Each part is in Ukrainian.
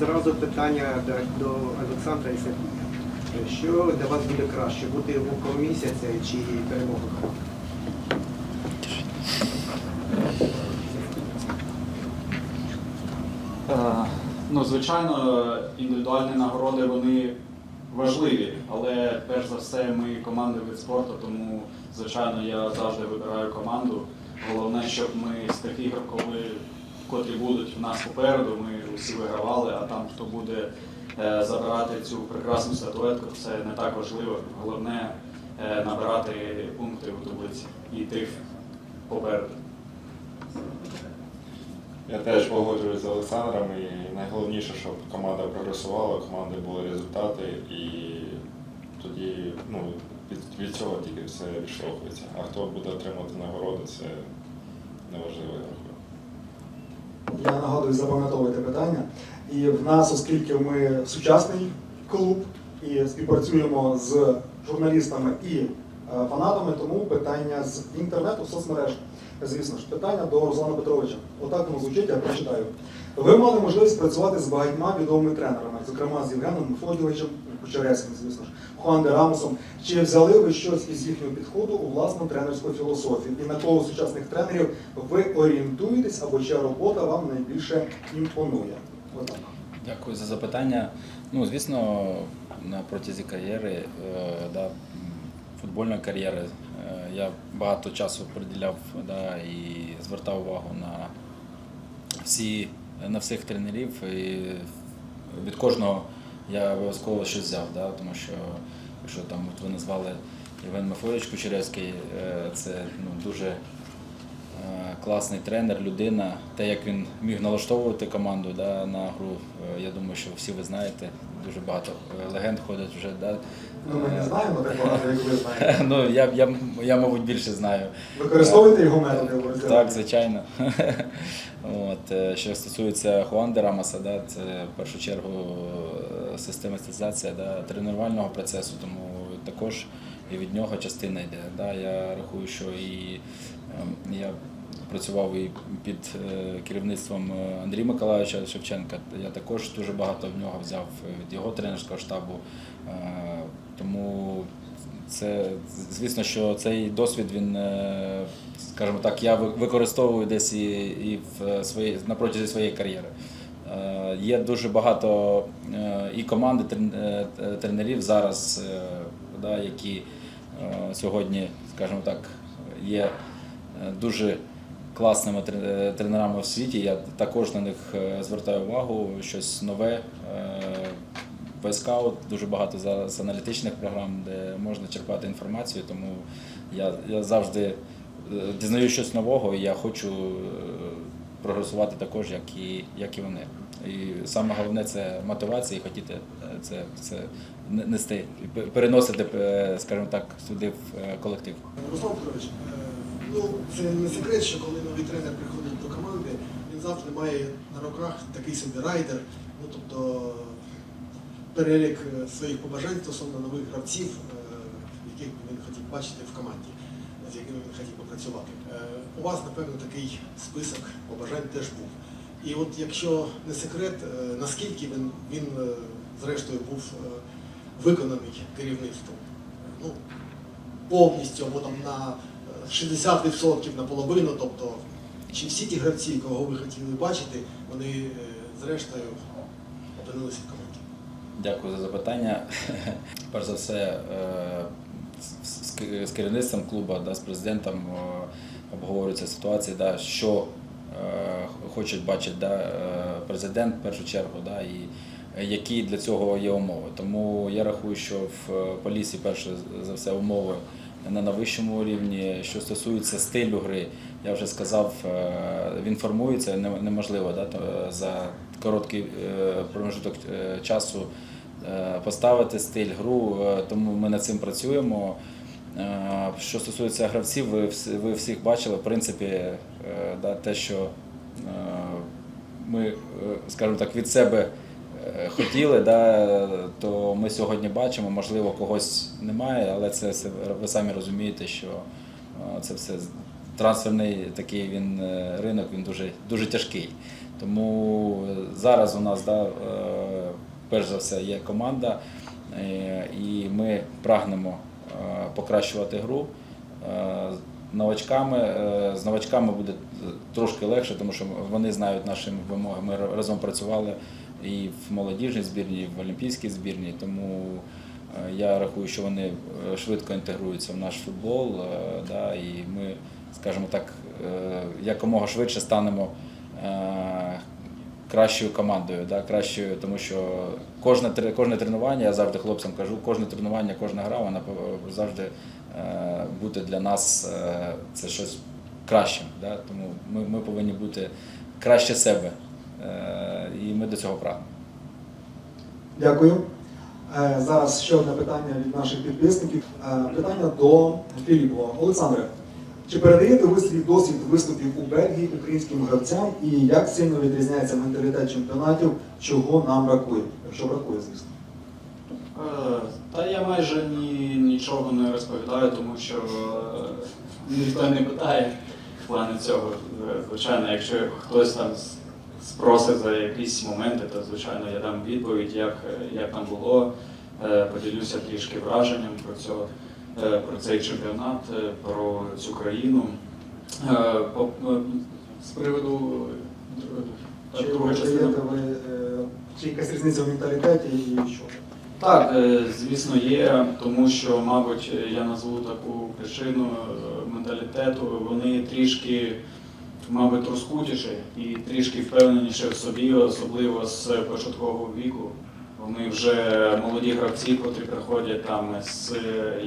Зразу питання до- Олександра і Сергія. Що для вас буде краще, бути вуком місяця чи перемога? Е, Ну, звичайно, індивідуальні нагороди вони важливі, але перш за все ми команда від спорту, тому звичайно я завжди вибираю команду. Головне, щоб ми з тих ігор, коли котрі будуть у нас попереду, ми усі вигравали, а там хто буде е, забирати цю прекрасну статуетку, це не так важливо. Головне е, набирати пункти у таблиці і йти попереду. Я теж погоджуюсь з Олександром і найголовніше, щоб команда прогресувала, команди були результати і тоді ну, від, від цього тільки все відштовхується. А хто буде отримувати нагороду, це неважливо, я нагадую запам'ятовувати питання. І в нас, оскільки ми сучасний клуб і співпрацюємо з журналістами і е, фанатами, тому питання з інтернету, соцмереж. Звісно ж, питання до Руслана Петровича. Отак воно звучить, я прочитаю. Ви мали можливість працювати з багатьма відомими тренерами, зокрема з Євгеном Мефодійовичем Кучеревським, звісно ж, Хуан де Рамосом. Чи взяли ви щось із їхнього підходу у власну тренерську філософію? І на кого сучасних тренерів ви орієнтуєтесь або чия робота вам найбільше імпонує? Дякую за запитання. Ну, звісно, на протязі кар'єри, е, да, футбольної кар'єри, е, я багато часу приділяв да, і звертав увагу на всі, на всіх тренерів. І від кожного я обов'язково щось взяв, да, тому що якщо там от ви назвали Євген Мефодович Кучеревський, е, це ну, дуже Е, класний тренер, людина. Те, як він міг налаштовувати команду да, на гру, е, я думаю, що всі ви знаєте. Дуже багато легенд ходять вже. Да. Ну, ми не знаємо так багато, як ви знаєте. Ну, я, я, я, мабуть, більше знаю. Використовуєте його методи? Так, звичайно. От, що стосується Хуан Рамаса, да, це в першу чергу систематизація да, тренувального процесу, тому також і від нього частина йде. Да. Я рахую, що і ем, я працював і під е, керівництвом е, Андрія Миколаївича Шевченка. Я також дуже багато в нього взяв від його тренерського штабу. Е, Тому це звісно, що цей досвід він, скажімо так, я використовую десь і, і в своїй на протязі своєї кар'єри. Е, Є дуже багато е, і команди е, тренерів зараз, да, які сьогодні, скажімо так, є дуже класними тренерами в світі. Я також на них звертаю увагу, щось нове. Вескаут дуже багато зараз аналітичних програм, де можна черпати інформацію, тому я, я завжди дізнаю щось нового і я хочу прогресувати також, як і, як і вони. І саме головне це мотивація і хотіти е, це, це нести, переносити, е, скажімо так, сюди в е, колектив. Руслан Петрович, ну це не секрет, що коли новий тренер приходить до команди, він завжди має на руках такий собі райдер, ну тобто перелік своїх побажань стосовно нових гравців, яких він хотів бачити в команді, з якими він хотів попрацювати. Е, У вас, напевно, такий список побажань теж був. І от якщо не секрет, е, наскільки він, він е, зрештою був виконаний керівництвом? Ну, повністю або там на е, 60% наполовину, тобто чи всі ті гравці, кого ви хотіли бачити, вони зрештою опинилися в команді. Дякую за запитання. Перш за все, з- керівництвом клубу, да, з президентом е, обговорюється ситуація, да, що е, хочуть бачити да, е, президент в першу чергу, да, і які для цього є умови. Тому я рахую, що в полісі перше за все умови на найвищому рівні. Що стосується стилю гри, я вже сказав, він формується неможливо да, за короткий промежуток часу поставити стиль, гру, тому ми над цим працюємо. Е, Що стосується гравців, ви, ви всіх бачили, в принципі, е, да, те, що е, ми, скажімо так, від себе хотіли, да, то ми сьогодні бачимо, можливо, когось немає, але це все ви самі розумієте, що це все трансферний такий він ринок, він дуже, дуже тяжкий. Тому зараз у нас да, перш за все є команда, і ми прагнемо покращувати гру. Е, Новачками, е, з новачками буде трошки легше, тому що вони знають наші вимоги. Ми разом працювали і в молодіжній збірні, і в олімпійській збірні. Тому е, я рахую, що вони е, швидко інтегруються в наш футбол. е, Да, і ми, скажімо так, е, якомога швидше станемо е, кращою командою, да, кращою, тому що кожне, кожне тренування, я завжди хлопцям кажу, кожне тренування, кожна гра, вона завжди е, бути для нас е, це щось кращим. Да? Тому ми, ми повинні бути краще себе. Е, і ми до цього прагнемо. Дякую. Е, Зараз ще одне питання від наших підписників. Е, Питання до Філіпова. Олександре, чи передаєте ви свій досвід виступів у Бельгії українським гравцям і як сильно відрізняється менталітет чемпіонатів, чого нам бракує? Якщо бракує, звісно. Е, Та я майже ні, нічого не розповідаю, тому що е, ніхто не питає в плані цього. Е, Звичайно, якщо хтось там спросить за якісь моменти, то звичайно я дам відповідь, як, як там було. Поділюся трішки враженням про цього, про цей чемпіонат, е, про цю країну. Е, е, З приводу е, другої частини. е, чи якась різниця в менталітеті і що? Так, е, звісно, є, тому що, мабуть, я назву таку причину е, менталітету. Вони трішки, мабуть, розкутіші і трішки впевненіші в собі, особливо з початкового віку. Вони вже молоді гравці, котрі приходять там з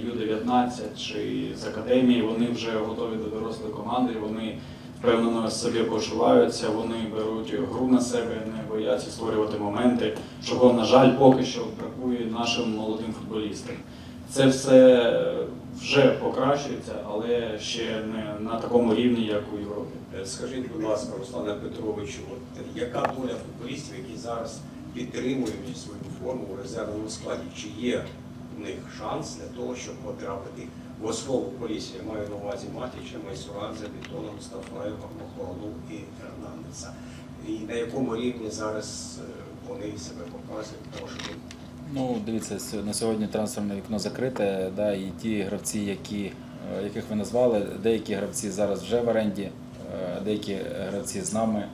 Ю-19 чи з академії, вони вже готові до дорослої команди, вони впевнено собі почуваються, вони беруть гру на себе, не бояться створювати моменти, чого, на жаль, поки що бракує нашим молодим футболістам. Це все вже покращується, але ще не на такому рівні, як у Європі. Е, Скажіть, будь ласка, Руслане Петровичу, от яка доля футболістів, які зараз підтримують свою форму у резервному складі? Чи є в них шанс для того, щоб потрапити в основу полісі? Я маю на увазі Матіча, Майсурадзе, Бітона, Мустафаєва, Мохорону і Фернандеса. І на якому рівні зараз е, вони себе показують? Тому що Ну, дивіться, на сьогодні трансферне вікно закрите, да, і ті гравці, які, е, яких ви назвали, деякі гравці зараз вже в оренді, е, деякі гравці з нами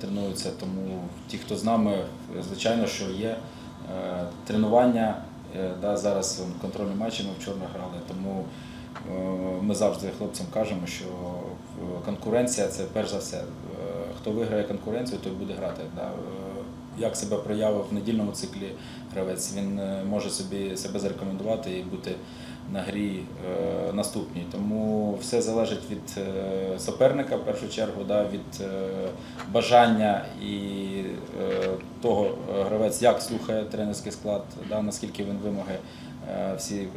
тренуються. Тому ті, хто з нами, звичайно, що є е, тренування. е, Да, зараз контрольні матчі ми вчора грали, тому е, ми завжди хлопцям кажемо, що е, конкуренція це перш за все. Е, Хто виграє конкуренцію, той буде грати. Да. Е, Як себе проявив в недільному циклі гравець, він е, може собі себе зарекомендувати і бути на грі е, наступній. Тому все залежить від е, суперника в першу чергу, да, від е, бажання і того гравець, як слухає тренерський склад, да, наскільки він вимоги всі,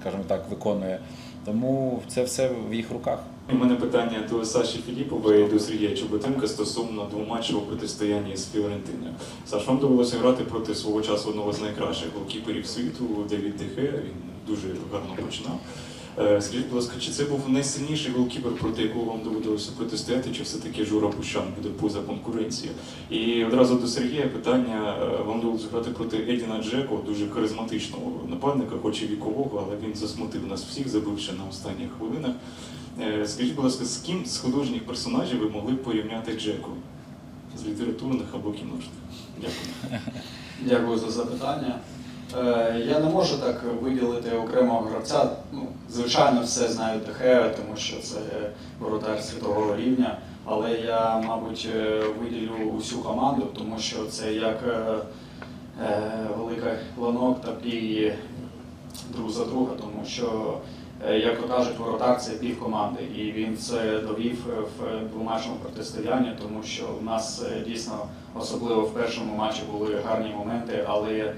скажімо так, виконує. Тому це все в їх руках. У мене питання до Саші Філіпової і до Сергія Чоботенка стосовно двоматчевого протистояння з Фіорентиною. Саш, вам довелося грати проти свого часу одного з найкращих голкіперів світу Девід Дехе. Він дуже гарно починав. Е, Скажіть, будь ласка, чи це був найсильніший голкіпер, проти якого вам доводилося протистояти, чи все-таки Жура Бущан буде поза конкуренцією? І одразу до Сергія питання: Е, вам довелося грати проти Едіна Джеко, дуже харизматичного нападника, хоч і вікового, але він засмутив нас всіх, забивши на останніх хвилинах. Е, Скажіть, будь ласка, з ким з художніх персонажів ви могли б порівняти Джеку? З літературних або кіношних? Дякую. Дякую за запитання. Е, Я не можу так виділити окремого гравця. Ну, звичайно, все знають Дехея, тому що це воротар світового рівня. Але я, мабуть, е, виділю усю команду, тому що це як е, велика ланок, так і друг за друга, тому що, як то кажуть, воротар це пів команди, і він це довів в двоматчому протистоянні, тому що в нас дійсно, особливо в першому матчі, були гарні моменти, але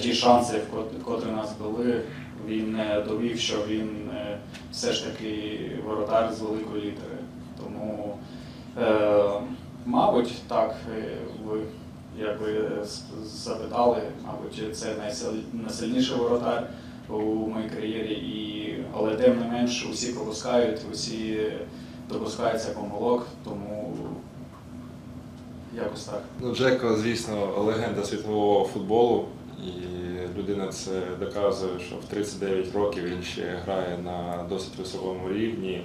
ті шанси, котрі нас були, він е, довів, що він е, все ж таки воротар з великої літери. Тому, е, мабуть, так е, ви як ви запитали, мабуть, це найсиль- найсильніший воротар у моїй кар'єрі, і, але тим не менш усі пропускають, усі допускаються помилок, тому якось так. Ну, Джеко, звісно, легенда світового футболу. І людина це доказує, що в 39 років він ще грає на досить високому рівні.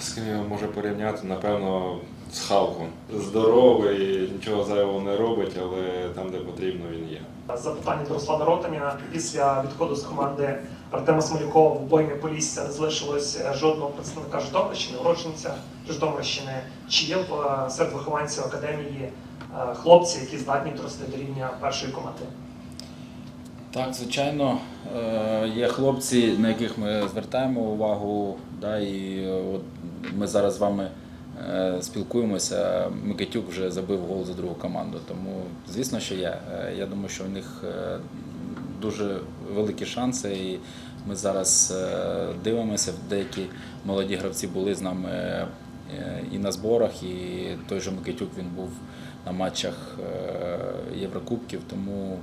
З ким його може порівняти, напевно, з Халком. Здоровий, нічого зайвого не робить, але там, де потрібно, він є. Запитання до Руслана Ротаніна. Після відходу з команди Артема Смолюкова в бойні Полісся не залишилось жодного представника Житомирщини, уродженця Житомирщини. Чи є серед вихованців академії хлопці, які здатні дорости до рівня першої команди? Так, звичайно, е, є хлопці, на яких ми звертаємо увагу, да, і е, от ми зараз з вами е, спілкуємося. Микитюк вже забив гол за другу команду, тому звісно, що є. Е, Я думаю, що у них е, дуже великі шанси, і ми зараз е, дивимося. Деякі молоді гравці були з нами е, і на зборах, і той же Микитюк він був на матчах е, Єврокубків, тому.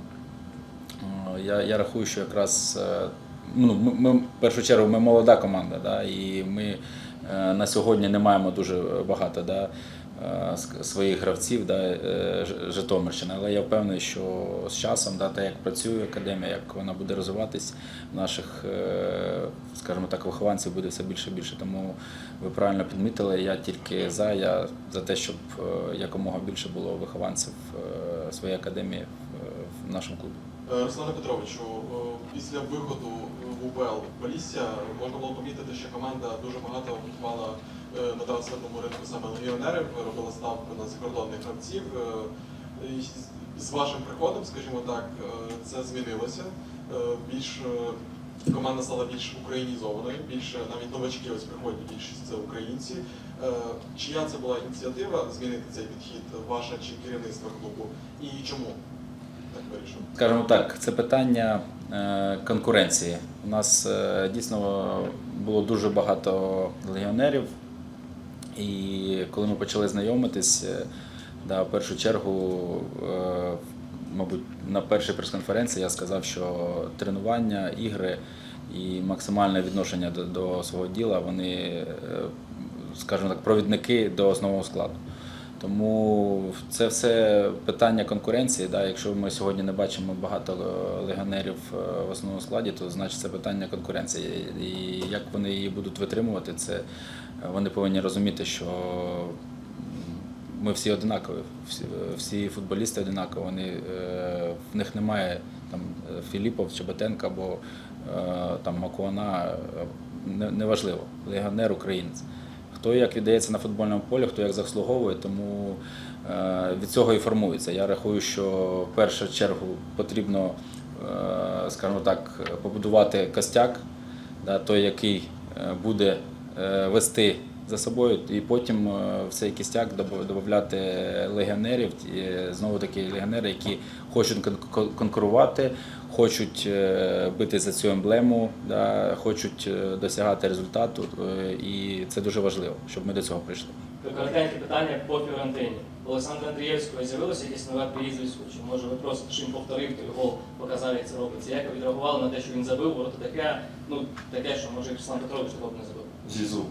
Е, Я, я рахую, що якраз е, ну, ми, ми, в першу чергу ми молода команда, да, і ми на сьогодні не маємо дуже багато да, своїх гравців да, е, Житомирщини. Але я впевнений, що з часом, да, те, як працює академія, як вона буде розвиватись, наших, е, скажімо так, вихованців буде все більше і більше. Тому ви правильно підмітили, я тільки за, я за те, щоб е, якомога більше було вихованців е, своєї академії е, в нашому клубі. Е, Руслане Петровичу, е, після виходу в УПЛ Полісся можна було помітити, що команда дуже багато готувала е, на трансферному ринку саме легіонерів, робила ставку на закордонних гравців. Е, з- вашим приходом, скажімо так, е, це змінилося. Е, Більш е, команда стала більш українізованою, більше навіть новачки ось приходять більшість це українці. Е, Чия це була ініціатива змінити цей підхід, ваша чи керівництва клубу? І чому так вирішили? Скажімо так, це питання е, конкуренції. У нас е, дійсно було дуже багато легіонерів, і коли ми почали знайомитись, е, да, в першу чергу, е, мабуть, на першій прес-конференції я сказав, що тренування, ігри і максимальне відношення до, до свого діла, вони, е, скажімо так, провідники до основного складу. Тому це все питання конкуренції. Да? Якщо ми сьогодні не бачимо багато легіонерів в основному складі, то значить це питання конкуренції. І як вони її будуть витримувати, це вони повинні розуміти, що ми всі одинакові, всі, всі футболісти одинакові. Вони, е, в них немає там Філіпов, Чеботенка або е, там Макуана, е, не- неважливо, легіонер українець. Хто як віддається на футбольному полі, хто як заслуговує, тому від цього і формується. Я рахую, що в першу чергу потрібно, скажімо так, побудувати костяк, той, який буде вести за собою, і потім е, в цей кістяк додати легіонерів, і, знову таки легіонери, які хочуть кон- кон- конкурувати, хочуть е, бити за цю емблему, да, хочуть е, досягати результату, е, і це дуже важливо, щоб ми до цього прийшли. Коротеньке питання по Фіорентині. У Олександра Андрієвського з'явилося якесь нове прізвисько, чи може ви просите, що він повторив той гол, показав, як це робиться. Як ви відреагували на те, що він забив, ворота таке, ну таке, що може Руслан Петрович такого не забив. Зізу.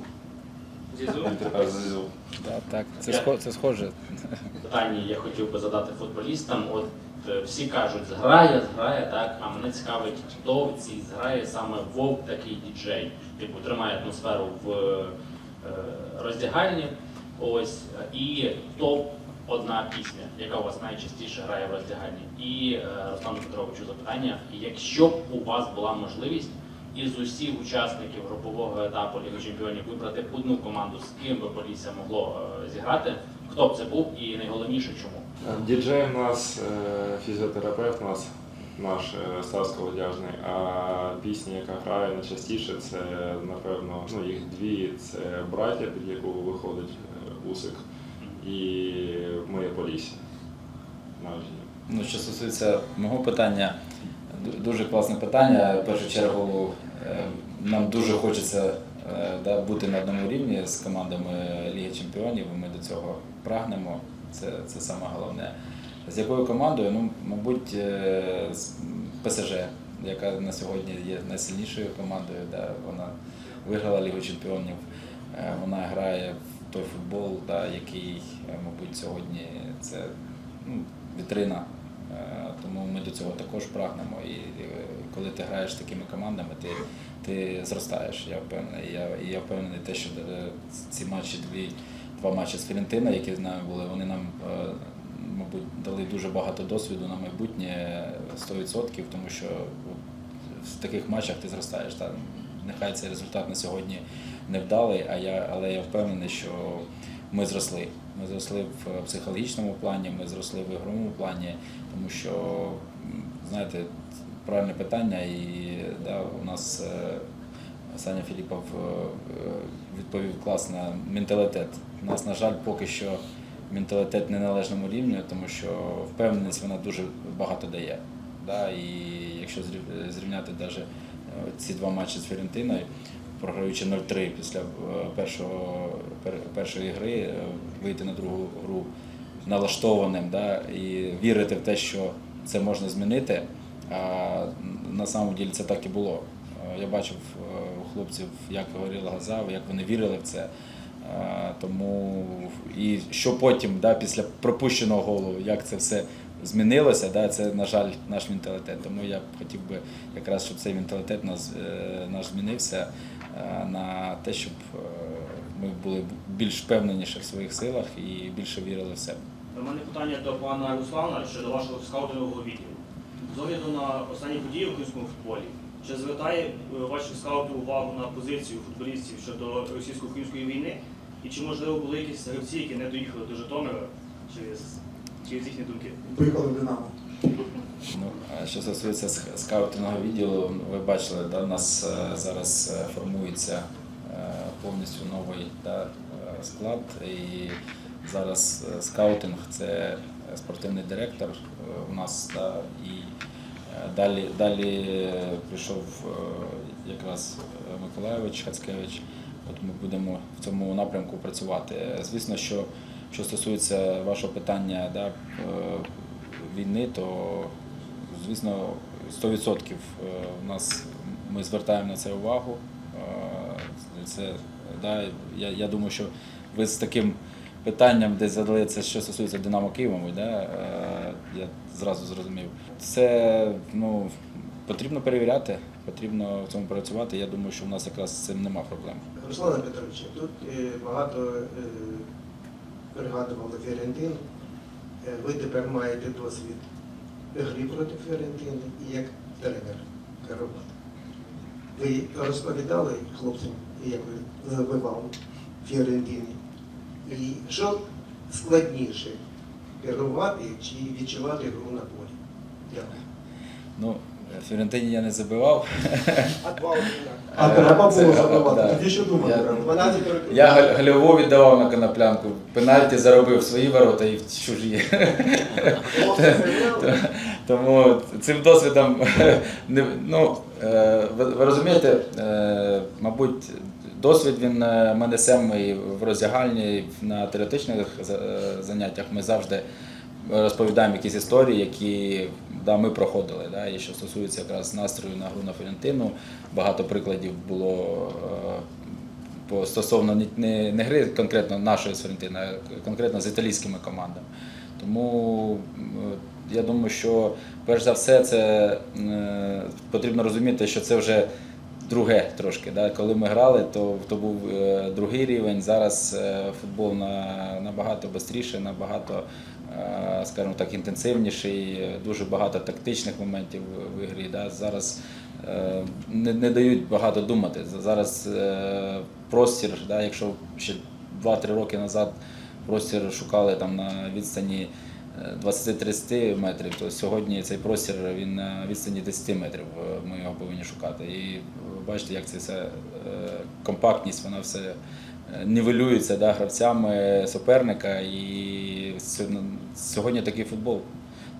Зізу? Він тепер Зізу. Да, так, це, схо- це схоже. питання я хотів би задати футболістам. От е, всі кажуть, зграє, зграє, так, а мене цікавить, хто в цій зграє саме вовк такий діджей, типу тримає атмосферу в е, роздягальні. Ось і топ одна пісня, яка у вас найчастіше грає в роздягальні. І е, Руслану Петровичу запитання: якщо б у вас була можливість із усіх учасників групового етапу Ліги Чемпіонів вибрати одну команду, з ким би Полісся могло е, зіграти, хто б це був і найголовніше чому? Діджей у нас е, фізіотерапевт у нас наш е, Ставсько-Водяжний, а пісня, яка грає найчастіше, це, напевно, ну, їх дві. Це браття, під яку виходить Усик, і Моє Полісся. Ну, що стосується мого питання, дуже класне питання. В першу чергу е, нам дуже хочеться е, да, бути на одному рівні з командами Ліги Чемпіонів, ми до цього прагнемо. Це, це саме головне. З якою командою? Ну, мабуть, е, з ПСЖ, яка на сьогодні є найсильнішою командою, да, вона виграла Лігу Чемпіонів, вона грає в той футбол, да, який, мабуть, сьогодні це ну, вітрина. Е, Тому ми до цього також прагнемо. І е, коли ти граєш з такими командами, ти, ти зростаєш. Я впевнений. Я, я впевнений, те, що е, ці матчі, дві, два матчі з Філентина, які з нами були, вони нам, мабуть, дали дуже багато досвіду на майбутнє 100%, тому що в таких матчах ти зростаєш. Та, нехай цей результат на сьогодні невдалий, а я, але я впевнений, що ми зросли. Ми зросли в психологічному плані, ми зросли в ігровому плані, тому що, знаєте, правильне питання, і да, у нас е, Саня Філіпов е, е, відповів класно менталітет. У нас, на жаль, поки що менталітет не на належному рівні, тому що впевненість вона дуже багато дає. Да? І якщо зрів- зрівняти навіть ці два матчі з Фіорентиною, програючи 0-3 після е, першого, першої гри, е, вийти на другу гру налаштованим да? і вірити в те, що це можна змінити. А на самом ділі це так і було. Е, Я бачив у хлопців, як горіла глаза, як вони вірили в це. Тому і що потім, да, після пропущеного голу, як це все змінилося, да, це, на жаль, наш менталітет. Тому я хотів би якраз, щоб цей менталітет нас, наш змінився на те, щоб е, ми були більш впевненіші в своїх силах і більше вірили в себе. У мене питання до пана Руслана щодо вашого скаутингового відділу. З огляду на останні події в українському футболі, чи звертає е, ваші скаути увагу на позицію футболістів щодо російсько-української війни? І чи можливо були якісь гравці, які не доїхали до Житомира через, через їхні думки? Поїхали в Динамо. Ну, що стосується ск- скаутингового відділу, ви бачили, да, у нас е, зараз е, формується е, повністю новий да, склад. І зараз скаутинг це спортивний директор у нас. Да, і далі, далі прийшов якраз Миколайович Хацкевич. От ми будемо в цьому напрямку працювати. Звісно, що що стосується вашого питання да, війни, то звісно 100% е, у нас ми звертаємо на це увагу. Е, Це, да, я, я думаю, що ви з таким питанням, де задали це, що стосується Динамо Києва, да, е, я зразу зрозумів. Це ну, потрібно перевіряти, потрібно в цьому працювати. Я думаю, що в нас якраз з цим нема проблем. Руслане Петровичу, тут багато пригадували Фіорентину. Е, Ви тепер маєте досвід гри проти Фіорентини і як тренер керувати. Ви розповідали хлопцям, як ви забивали Фіорентині. І що складніше керувати чи відчувати гру на полі? Дякую. Ну, Фіорентині я не забивав. А два одна. А треба було забивати. Тоді що думати Я- треба? 12 років. Я галь- гольову віддавав на коноплянку, пенальті заробив в свої ворота і в чужі. Хлопці? Тому цим досвідом не ну, е, ви, ви розумієте, е, мабуть, досвід він е, ми несемо і в роздягальні, і на теоретичних за- е, заняттях ми завжди розповідаємо якісь історії, які да, ми проходили. Да, і що стосується якраз настрою на гру на Ферентину, багато прикладів було. е, по стосовно не, не, гри конкретно нашої з а конкретно з італійськими командами. Тому м, я думаю, що перш за все це е, потрібно розуміти, що це вже друге трошки. Да? Коли ми грали, то, то був е, другий рівень. Зараз е, футбол на, набагато швидше, набагато, е, скажімо так, інтенсивніший, е, дуже багато тактичних моментів в- ігрі. Да? Зараз е, не, не дають багато думати. Зараз е, простір, да, якщо ще 2-3 роки назад простір шукали там на відстані е, 20-30 метрів, то сьогодні цей простір він на відстані 10 метрів. е, Ми його повинні шукати. І бачите, як це все е, компактність, вона все е, нівелюється да, гравцями суперника. І сьогодні- сьогодні такий футбол.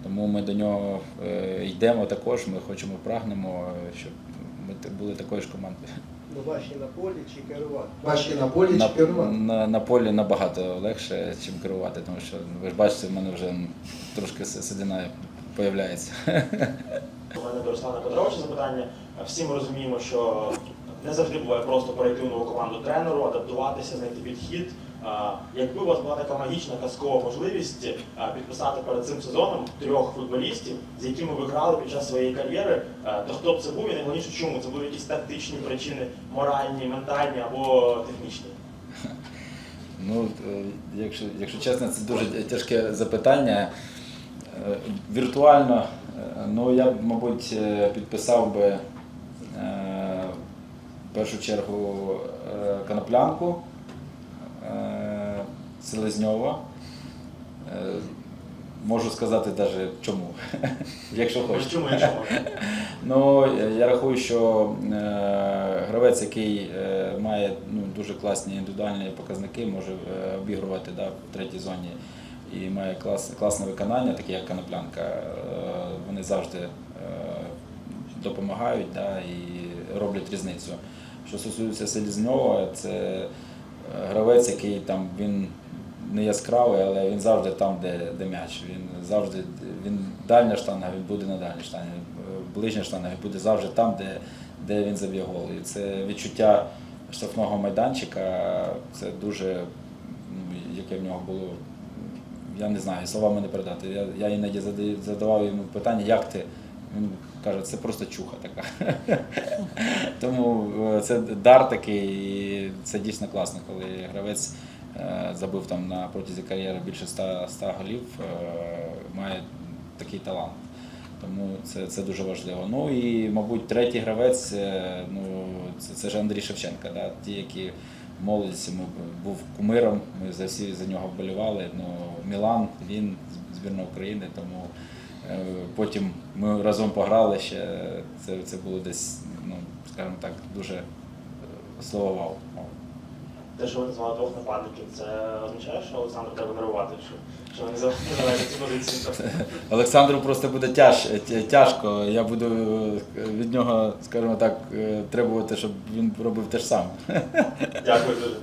Тому ми до нього е, йдемо також. Ми хочемо, прагнемо, щоб ми були такою ж командою. Ну, ваші на полі чи керувати? Ваші на полі На, чи керувати? на, на полі набагато легше, чим керувати, тому що ви ж бачите, в мене вже трошки седина появляється. У мене до Руслана Петровича запитання. Всі ми розуміємо, що не завжди буває просто перейти в нову команду тренеру, адаптуватися, знайти підхід. Якби у вас була така магічна казкова можливість підписати перед цим сезоном трьох футболістів, з якими ви грали під час своєї кар'єри, то хто б це був і найголовніше чому? Це були якісь тактичні причини, моральні, ментальні або технічні? Ну, е, якщо, якщо чесно, це дуже тяжке запитання. Е, Віртуально, е, ну я б, мабуть, підписав би в першу чергу е, Коноплянку, е, Селезньова. Е, Можу сказати навіть чому, якщо хочете. Чому, якщо? Ну, я рахую, що гравець, який має ну, дуже класні індивідуальні показники, може обігрувати да, в третій зоні і має клас, класне виконання, таке як Коноплянка, е, вони завжди допомагають да, і роблять різницю. Що стосується Селізньова, це е, гравець, який там він не яскравий, але він завжди там, де, де м'яч. Він завжди він дальня штанга, він буде на дальній штангі, ближня штанга, він буде завжди там, де, де він заб'є гол. І це відчуття штрафного майданчика, це дуже, ну, яке в нього було. Я не знаю, словами не передати. Я, я іноді задавав йому питання, як ти? Він каже, це просто чуха така. Тому е, це дар такий, і це дійсно класно, коли гравець е, забив там на протязі кар'єри більше 100, 100 голів, е, має такий талант. Тому це, це дуже важливо. Ну і, мабуть, третій гравець ну, це, це ж Андрій Шевченка, да? ті, які в молодості ми був кумиром, ми за всі за нього вболівали. Ну, Мілан, він, збірна України, тому потім ми разом пограли ще. Це, це було десь, ну, скажімо так, дуже е, слово вау. Те, що ви назвали двох нападників, це означає, що Олександр треба нервувати, що, що ви не цю позицію. Олександру просто буде тяж, тяжко. Я буду е, від нього, скажімо так, е, требувати, щоб він робив те ж саме. Дякую дуже.